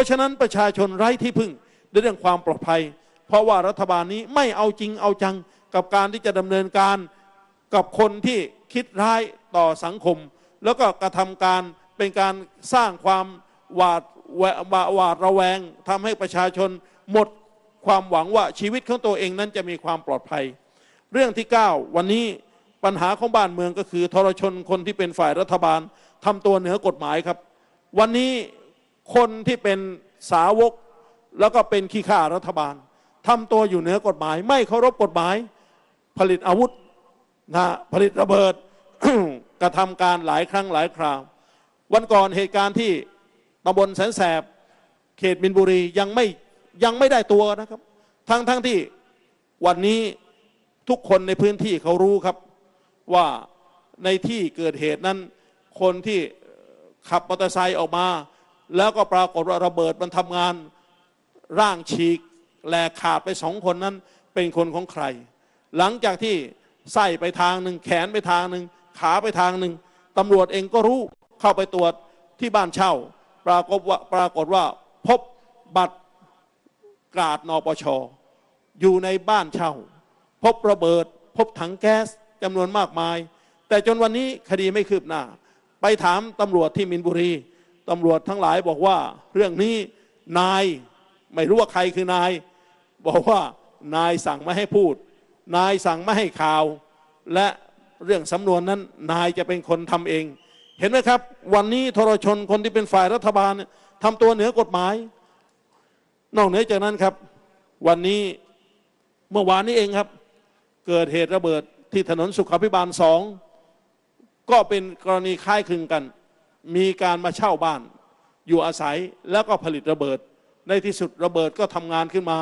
ราะฉะนั้นประชาชนไร้ที่พึ่งในเรื่องความปลอดภัย เพราะว่ารัฐบาลนี้ไม่เอาจริงเอาจังกับการที่จะดำเนินการกับคนที่คิดร้ายต่อสังคม แล้วก็กระทำการเป็นการสร้างความหวาดหวาหวาดระแวงทำให้ประชาชนหมดความหวังว่าชีวิตของตัวเองนั้นจะมีความปลอดภัย เรื่องที่ 9 วันนี้ปัญหาของบ้านเมืองก็คือทรชนคนที่เป็นฝ่ายรัฐบาลทำตัวเหนือกฎหมายครับ วันนี้ คนที่เป็นสาวกแล้วก็เป็นขี้ข้ารัฐบาลทำตัวอยู่เหนือกฎหมาย ไม่เคารพกฎหมาย ผลิตอาวุธนะผลิตระเบิด กระทำการหลายครั้งหลายคราว วันก่อนเหตุการณ์ที่ตำบลแสนแสบ เขตมินบุรียังไม่ยังไม่ได้ตัวนะครับ ทั้งทั้งที่วันนี้ทุกคนในพื้นที่เขารู้ครับว่าในที่เกิดเหตุนั้น คนที่ขับมอเตอร์ไซค์ออกมา แล้วก็ปรากฏว่าระเบิดมันทำงานร่างฉีกแหลกขาดไปสองคนนั้นเป็นคนของใคร หลังจากที่ไส้ไปทางหนึ่งแขนไปทางหนึ่งขาไปทางหนึ่งตำรวจเองก็รู้เข้าไปตรวจที่บ้านเช่า ปรากฏว่าปรากฏว่าพบบัตรกราดนปช อยู่ในบ้านเช่า พบระเบิด พบถังแก๊สจำนวนมากมาย แต่จนวันนี้คดีไม่คืบหน้า ไปถามตำรวจที่มินบุรี ตำรวจทั้งหลายบอกว่า เรื่องนี้นายไม่รู้ว่าใครคือนาย บอกว่านายสั่งไม่ให้พูด นายสั่งไม่ให้ข่าว และเรื่องสำนวนนั้น นายจะเป็นคนทำเอง เห็นไหมครับ วันนี้ทรชนคนที่เป็นฝ่ายรัฐบาลทำตัวเหนือกฎหมาย นอกเหนือจากนั้นครับ วันนี้เมื่อวานนี้เองครับ เกิดเหตุระเบิดที่ถนนสุขภิบาลสองก็เป็นกรณีคล้ายคลึงกัน มีการมาเช่าบ้าน อยู่อาศัยแล้วก็ผลิตระเบิด ในที่สุดระเบิดก็ทำงานขึ้นมา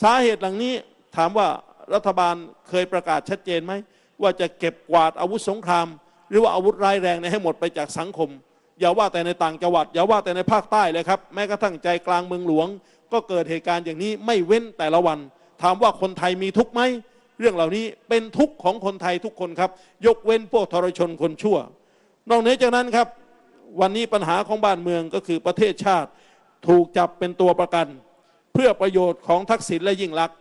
สาเหตุหลังนี้ถามว่ารัฐบาลเคยประกาศชัดเจนไหม ว่าจะเก็บกวาดอาวุธสงคราม หรือว่าอาวุธร้ายแรงเนให้หมดไปจากสังคม อย่าว่าแต่ในต่างจังหวัด อย่าว่าแต่ในภาคใต้เลยครับ แม้กระทั่งใจกลางเมืองหลวง ก็เกิดเหตุการณ์อย่างนี้ไม่เว้นแต่ละวัน ถามว่าคนไทยมีทุกไหมเรื่องเหล่านี้เป็นทุกข์ของคนไทยทุกคนครับ ยกเว้นพวกทรชนคนชั่ว นอกเหนือจากนั้นครับ วันนี้ปัญหาของบ้านเมืองก็คือประเทศชาติถูกจับเป็นตัวประกัน เพื่อประโยชน์ของทักษิณและยิ่งลักษณ์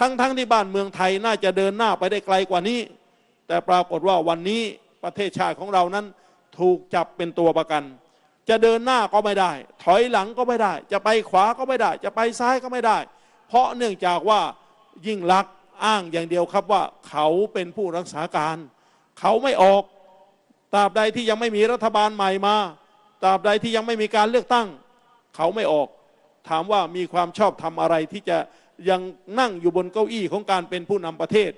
ทั้งๆทที่บ้านเมืองไทยน่าจะเดินหน้าไปได้ไกลกว่านี้ แต่ปรากฏว่าวันนี้ประเทศชาติของเรานั้นถูกจับเป็นตัวประกัน จะเดินหน้าก็ไม่ได้ ถอยหลังก็ไม่ได้ จะไปขวาก็ไม่ได้ จะไปซ้ายก็ไม่ได้ เพราะเนื่องจากว่ายิ่งลักษณ์อ้างอย่างเดียวครับว่าเขาเป็นผู้รักษาการ เขาไม่ออก ตราบใดที่ยังไม่มีรัฐบาลใหม่มา ตราบใดที่ยังไม่มีการเลือกตั้ง เขาไม่ออก ถามว่ามีความชอบทำอะไรที่จะยังนั่งอยู่บนเก้าอี้ของการเป็นผู้นำประเทศ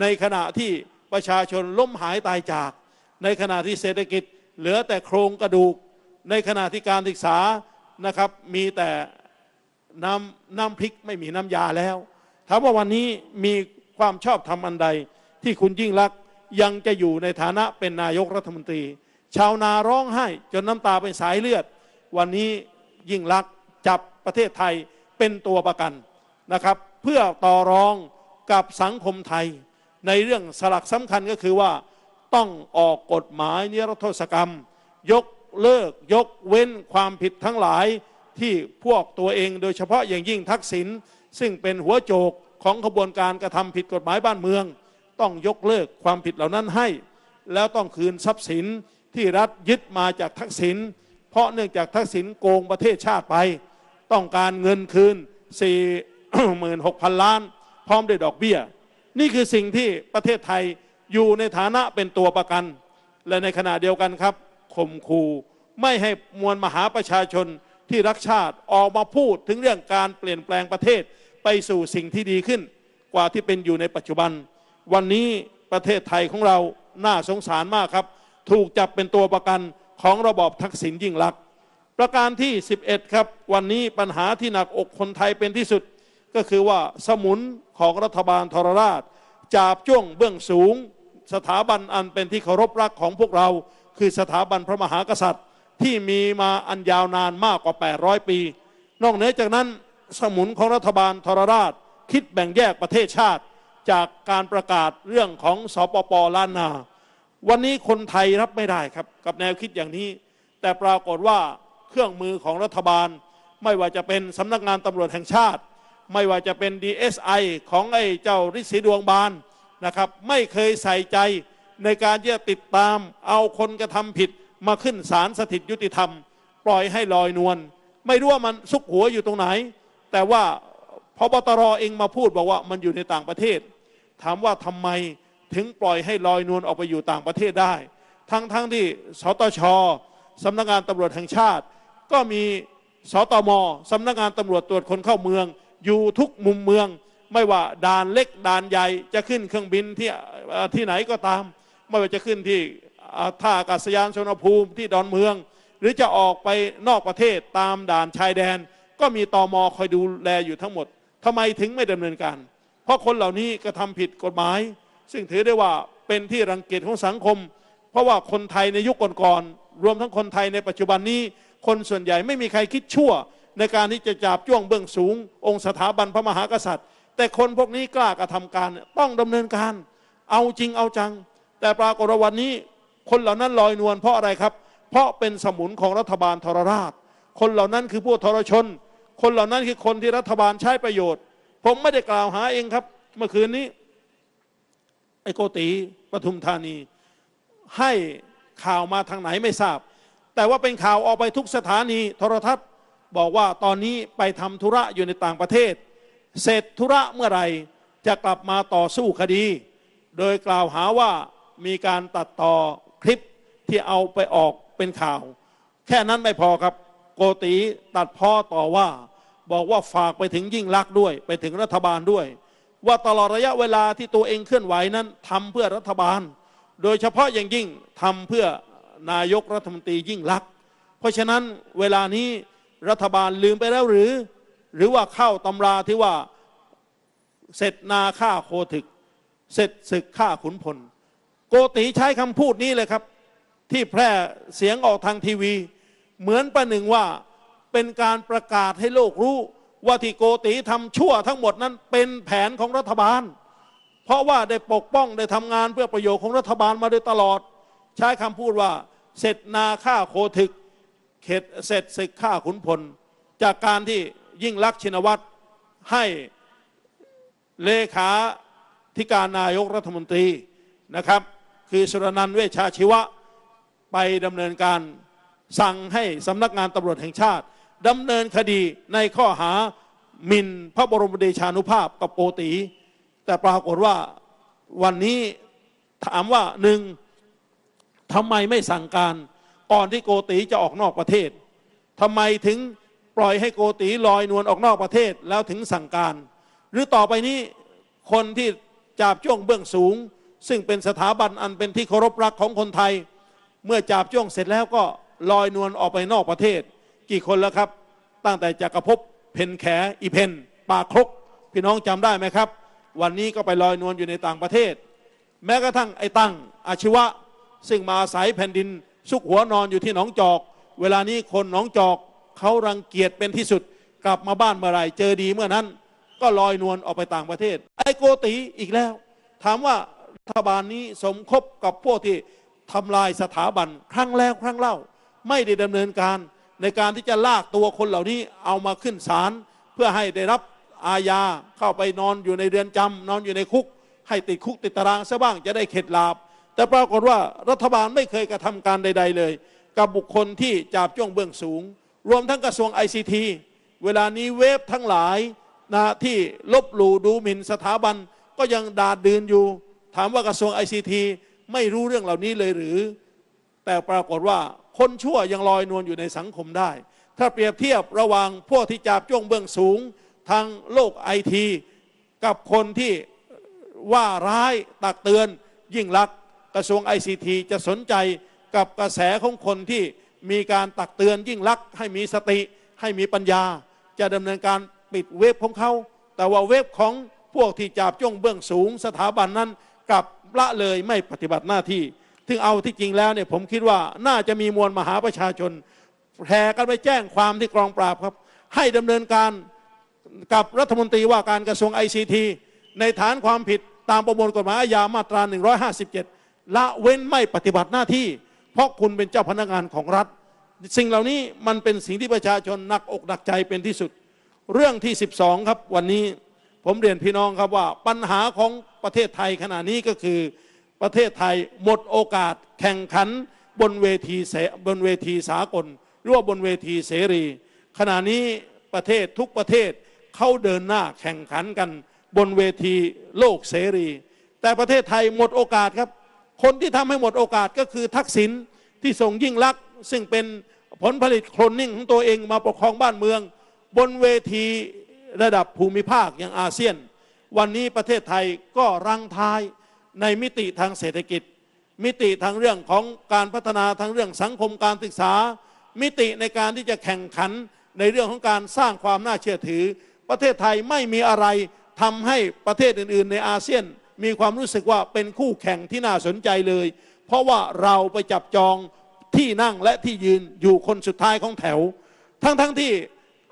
ในขณะที่ประชาชนล้มหายตายจาก ในขณะที่เศรษฐกิจเหลือแต่โครงกระดูก ในขณะที่การศึกษานะครับมีแต่น้ำน้ำพริกไม่มีน้ำยาแล้วถามว่าวันนี้มีความชอบธรรมอันใดที่คุณยิ่งรักษ ยังจะอยู่ในฐานะเป็นนายกรัฐมนตรี ชาวนาร้องไห้จนน้ำตาเป็นสายเลือด วันนี้ยิ่งรักษณ์จับประเทศไทยเป็นตัวประกันนะครับ เพื่อต่อรองกับสังคมไทย ในเรื่องสลักสำคัญก็คือว่าต้องออกกฎหมายนิรโทษกรรม ยกเลิกยกเว้นความผิดทั้งหลายที่พวกตัวเองโดยเฉพาะอย่างยิ่งทักษิณซึ่งเป็นหัวโจกของขบวนการกระทำผิดกฎหมายบ้านเมือง ต้องยกเลิกความผิดเหล่านั้นให้ แล้วต้องคืนทรัพย์สินที่รัฐยึดมาจากทักษิณเพราะเนื่องจากทักษิณโกงประเทศชาติไป ต้องการเงินคืน 46,000 ล้าน พร้อมด้วยดอกเบี้ย นี่คือสิ่งที่ประเทศไทยอยู่ในฐานะเป็นตัวประกัน และในขณะเดียวกันครับข่มขู่ไม่ให้มวลมหาประชาชนที่รักชาติออกมาพูดถึงเรื่องการเปลี่ยนแปลงประเทศไปสู่สิ่งที่ดีขึ้น กว่าที่เป็นอยู่ในปัจจุบัน วันนี้ประเทศไทยของเราน่าสงสารมากครับ ถูกจับเป็นตัวประกันของระบอบทักษิณยิ่งลักษณ์ประการที่ 11 ครับ วันนี้ปัญหาที่หนักอกคนไทยเป็นที่สุด ก็คือว่าสมุนของรัฐบาลทรราชจาบจ้วงเบื้องสูง สถาบันอันเป็นที่เคารพรักของพวกเรา คือสถาบันพระมหากษัตริย์ที่มีมาอันยาวนานมากกว่า 800 ปี นอกเหนือจากนั้นสมุนของรัฐบาลทรราช คิดแบ่งแยกประเทศชาติ จากการประกาศเรื่องของสปปล้านนา วันนี้คนไทยรับไม่ได้ครับ กับแนวคิดอย่างนี้ แต่ปรากฏว่าเครื่องมือของรัฐบาล ไม่ว่าจะเป็นสำนักงานตำรวจแห่งชาติ ไม่ว่าจะเป็น DSI ของไอ้เจ้าฤทธิ์ศรีดวงบานนะครับไม่เคยใส่ใจในการที่จะติดตาม เอาคนกระทำผิดมาขึ้นศาลสถิตยุติธรรม ปล่อยให้ลอยนวลไม่รู้ว่ามันซุกหัวอยู่ตรงไหน แต่ว่าพบตรเองมาพูดบอกว่ามันอยู่ในต่างประเทศ ถามว่าทำไมถึงปล่อยให้ลอยนวลออกไปอยู่ต่างประเทศได้ ทั้งทั้งที่สตชสำนักงานตำรวจแห่งชาติ ก็มีสตมสำนักงานตำรวจตรวจคนเข้าเมือง อยู่ทุกมุมเมือง ไม่ว่าด่านเล็กด่านใหญ่จะขึ้นเครื่องบินที่ที่ไหนก็ตาม ไม่ว่าจะขึ้นที่ท่าอากาศยานชนภูมิที่ดอนเมือง หรือจะออกไปนอกประเทศตามด่านชายแดน ก็มีตอมคอยดูแลอยู่ทั้งหมดทำไมถึงไม่ดำเนินการ เพราะคนเหล่านี้กระทำผิดกฎหมาย ซึ่งถือได้ว่าเป็นที่รังเกียจของสังคม เพราะว่าคนไทยในยุคก่อนๆรวมทั้งคนไทยในปัจจุบันนี้ คนส่วนใหญ่ไม่มีใครคิดชั่ว ในการที่จะจับจ้วงเบื้องสูง องค์สถาบันพระมหากษัตริย์ แต่คนพวกนี้กล้ากระทำการต้องดำเนินการ เอาจริงเอาจัง แต่ปรากฏวันนี้ คนเหล่านั้นลอยนวลเพราะอะไรครับ เพราะเป็นสมุนของรัฐบาลทรราช คนเหล่านั้นคือผู้ทรชน คนเหล่านั้นคือคนที่รัฐบาลใช้ประโยชน์ ผมไม่ได้กล่าวหาเองครับ เมื่อคืนนี้ ไอ้โกติปทุมธานี ให้ข่าวมาทางไหนไม่ทราบ แต่ว่าเป็นข่าวออกไปทุกสถานีโทรทัศน์ บอกว่าตอนนี้ไปทำธุระอยู่ในต่างประเทศ เสร็จธุระเมื่อไหร่จะกลับมาต่อสู้คดี โดยกล่าวหาว่ามีการตัดต่อคลิปที่เอาไปออกเป็นข่าว แค่นั้นไม่พอครับ โกติตัดพ้อต่อว่า บอกว่าฝากไปถึงยิ่งลักษณ์ด้วย ไปถึงรัฐบาลด้วย ว่าตลอดระยะเวลาที่ตัวเองเคลื่อนไหวนั้นทำเพื่อรัฐบาล โดยเฉพาะอย่างยิ่งทำเพื่อนายกรัฐมนตรียิ่งลักษณ์เพราะฉะนั้นเวลานี้รัฐบาลลืมไปแล้วหรือ หรือว่าเข้าตำราที่ว่าเสร็จนาฆ่าโคถึก เสร็จศึกฆ่าขุนพล โกติใช้คำพูดนี้เลยครับ ที่แพร่เสียงออกทางทีวี เหมือนประหนึ่งว่า เป็นการประกาศให้โลกรู้ ว่าที่โกติทำชั่วทั้งหมดนั้นเป็นแผนของรัฐบาล เพราะว่าได้ปกป้องได้ทำงานเพื่อประโยชน์ของรัฐบาลมาโดยตลอด ใช้คำพูดว่า เสร็จนาฆ่าโคถึกเข็ดเสร็จศึกฆ่าขุนพล จากการที่ยิ่งลักษณ์ชินวัตรให้เลขาธิการนายกรัฐมนตรีนะครับ คือสุรนันท์เวชชาชีวะไปดำเนินการสั่งให้สำนักงานตำรวจแห่งชาติ ดำเนินคดีในข้อหาหมิ่นพระบรมเดชานุภาพกับโกติแต่ปรากฏว่าวันนี้ถามว่าหนึ่งทำไมไม่สั่งการ ก่อนที่โกติจะออกนอกประเทศทำไมถึงปล่อยให้โกติลอยนวลออกนอกประเทศแล้วถึงสั่งการ หรือต่อไปนี้คนที่จับจ้วงเบื้องสูง ซึ่งเป็นสถาบันอันเป็นที่เคารพรักของคนไทย เมื่อจับจ้วงเสร็จแล้วก็ลอยนวลออกไปนอกประเทศ กี่คนแล้วครับ ตั้งแต่จักรภพเพนแขอีเพนปาครกพี่น้องจำได้ไหมครับ วันนี้ก็ไปลอยนวลอยู่ในต่างประเทศ แม้กระทั่งไอ้ตั้งอาชีวะ ซึ่งมาอาศัยแผ่นดินซุกหัวนอนอยู่ที่หนองจอก เวลานี้คนหนองจอกเขารังเกียจเป็นที่สุด กลับมาบ้านเมื่อไหร่เจอดีเมื่อนั้น ก็ลอยนวลออกไปต่างประเทศ ไอ้โกติอีกแล้ว ถามว่ารัฐบาลนี้สมคบกับพวกที่ทำลายสถาบันครั้งแล้วครั้งเล่า ไม่ได้ดำเนินการ ในการที่จะลากตัวคนเหล่านี้เอามาขึ้นศาลเพื่อให้ได้รับอาญาเข้าไปนอนอยู่ในเรือนจำนอนอยู่ในคุก ให้ติดคุกติดตารางซะบ้างจะได้เข็ดลาบ แต่ปรากฏว่ารัฐบาลไม่เคยกระทำการใด ๆ เลย กับบุคคลที่จับจ้วงเบื้องสูง รวมทั้งกระทรวง ICT เวลานี้เว็บทั้งหลายนะที่ลบหลู่ดูหมิ่นสถาบันก็ยังด่าดืนอยู่ ถามว่ากระทรวง ICT ไม่รู้เรื่องเหล่านี้เลยหรือ แต่ปรากฏว่า คนชั่วยังลอยนวลอยู่ในสังคมได้ ถ้าเปรียบเทียบระหว่างพวกที่จับจ้วงเบื้องสูงทางโลกไอทีกับคนที่ว่าร้ายตักเตือนยิ่งลักกระทรวง ICT จะสนใจกับกระแสของคนที่มีการตักเตือนยิ่งลักให้มีสติให้มีปัญญา จะดำเนินการปิดเว็บของเขา แต่ว่าเว็บของพวกที่จับจ้วงเบื้องสูงสถาบันนั้นกลับละเลยไม่ปฏิบัติหน้าที่ ถึงเอาที่จริงแล้วเนี่ยผมคิดว่าน่าจะมีมวลมหาประชาชนแห่กันไปแจ้งความที่กองปราบครับ ให้ดำเนินการกับรัฐมนตรีว่าการกระทรวง ICT ในฐานความผิดตามประมวลกฎหมายอาญามาตรา 157 ละเว้นไม่ปฏิบัติหน้าที่ เพราะคุณเป็นเจ้าพนักงานของรัฐ สิ่งเหล่านี้มันเป็นสิ่งที่ประชาชนหนักอกหนักใจเป็นที่สุด เรื่องที่ 12 ครับวันนี้ผมเรียนพี่น้องครับว่าปัญหาของประเทศไทยขณะนี้ก็คือ ประเทศไทยหมดโอกาสแข่งขันบนเวทีเสบนเวทีสากลหรือว่าบนเวทีเสรี ขณะนี้ประเทศทุกประเทศเข้าเดินหน้าแข่งขันกันบนเวทีโลกเสรี แต่ประเทศไทยหมดโอกาสครับ คนที่ทำให้หมดโอกาสก็คือทักษิณที่ส่งยิ่งลักษณ์ซึ่งเป็นผลผลิตโคลนนิ่งของตัวเองมาปกครองบ้านเมือง บนเวทีระดับภูมิภาคอย่างอาเซียน วันนี้ประเทศไทยก็รังท้าย ในมิติทางเศรษฐกิจ มิติทางเรื่องของการพัฒนาทางเรื่องสังคมการศึกษา มิติในการที่จะแข่งขันในเรื่องของการสร้างความน่าเชื่อถือ ประเทศไทยไม่มีอะไรทำให้ประเทศอื่น ๆ ในอาเซียน มีความรู้สึกว่าเป็นคู่แข่งที่น่าสนใจเลย เพราะว่าเราไปจับจองที่นั่งและที่ยืนอยู่คนสุดท้ายของแถว ทั้งๆทที่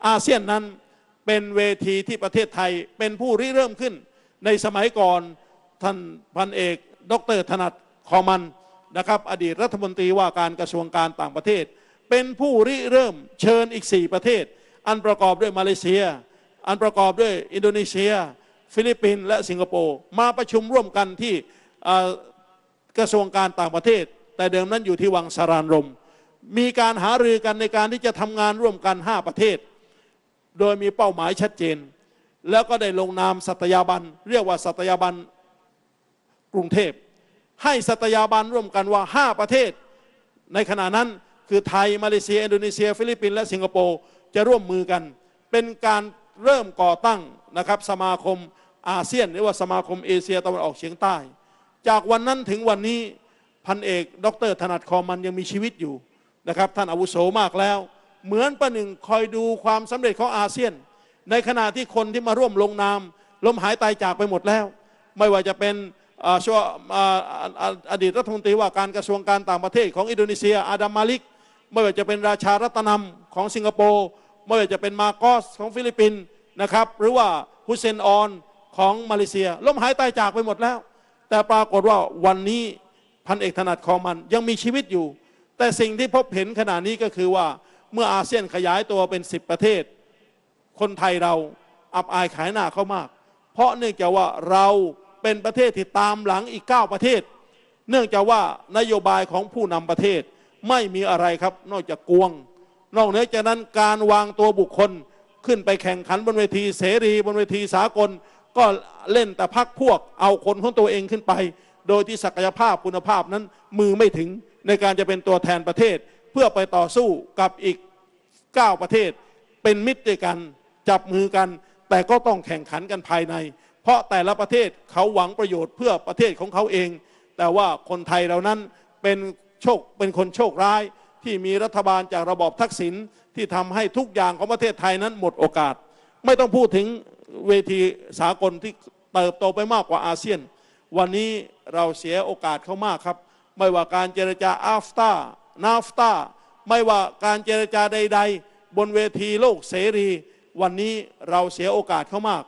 อาเซียนนั้นเป็นเวทีที่ประเทศไทยเป็นผู้ริเริ่มขึ้นในสมัยก่อน ท่านพันเอก ดรถนัดคอมันนะครับ อดีตรัฐมนตรีว่าการกระทรวงการต่างประเทศ เป็นผู้ริเริ่มเชิญอีก 4 ประเทศ อันประกอบด้วยมาเลเซีย อันประกอบด้วยอินโดนีเซีย ฟิลิปปินส์และสิงคโปร์มาประชุมร่วมกันที่กระทรวงการต่างประเทศ แต่เดิมนั้นอยู่ที่วังสารานรม มีการหารือกันในการที่จะทำงานร่วมกัน 5 ประเทศ โดยมีเป้าหมายชัดเจน แล้วก็ได้ลงนามสัตยาบัน เรียกว่าสัตยาบัน กรุงเทพ ให้สัตยาบันร่วมกันว่า 5 ประเทศ ในขณะนั้นคือไทย มาเลเซีย อินโดนีเซีย ฟิลิปปินส์และสิงคโปร์จะร่วมมือกัน เป็นการเริ่มก่อตั้งนะครับสมาคมอาเซียน หรือว่าสมาคมเอเชียตะวันออกเฉียงใต้ จากวันนั้นถึงวันนี้พันเอกดรถนัดคอมันยังมีชีวิตอยู่นะครับท่านอาวุโสมากแล้ว เหมือนประหนึ่งคอยดูความสำเร็จของอาเซียน ในขณะที่คนที่มาร่วมลงนามล้มหายตายจากไปหมดแล้ว ไม่ว่าจะเป็น ชัวอ่าอ่าอดีตรัฐมนตรีว่าการกระทรวงการต่างประเทศของอินโดนีเซีย อาดัมมาลิก ไม่ว่าจะเป็นราชารัตนำของสิงคโปร์ไม่ว่าจะเป็นมาโกสของฟิลิปปินส์นะครับหรือว่าฮุเซนออนของมาเลเซียล้มหายตายจากไปหมดแล้ว แต่ปรากฏว่าวันนี้พันเอกถนัดคอมันยังมีชีวิตอยู่ แต่สิ่งที่พบเห็นขณะนี้ก็คือว่าเมื่ออาเซียนขยายตัวเป็น 10 ประเทศ คนไทยเราอับอายขายหน้าเขามาก เพราะเนื่องจากว่าเรา เป็นประเทศที่ตามหลังอีก 9 ประเทศ เนื่องจากว่านโยบายของผู้นำประเทศไม่มีอะไรครับ นอกจากกวง นอกเหนือจากนั้นการวางตัวบุคคลขึ้นไปแข่งขันบนเวทีเสรีบนเวทีสากล ก็เล่นแต่พักพวกเอาคนของตัวเองขึ้นไป โดยที่ศักยภาพคุณภาพนั้นมือไม่ถึงในการจะเป็นตัวแทนประเทศ เพื่อไปต่อสู้กับอีก 9 ประเทศ เป็นมิตรด้วยกันจับมือกัน แต่ก็ต้องแข่งขันกันภายใน เพราะแต่ละประเทศเขาหวังประโยชน์เพื่อประเทศของเขาเอง แต่ว่าคนไทยเรานั้นเป็นโชคเป็นคนโชคร้ายที่มีรัฐบาลจากระบอบทักษิณที่ทำให้ทุกอย่างของประเทศไทยนั้นหมดโอกาส ไม่ต้องพูดถึงเวทีสากลที่เติบโตไปมากกว่าอาเซียน วันนี้เราเสียโอกาสเขามากครับ ไม่ว่าการเจรจาอาฟตานาฟตาไม่ว่าการเจรจาใด ๆ บนเวทีโลกเสรี วันนี้เราเสียโอกาสเขามาก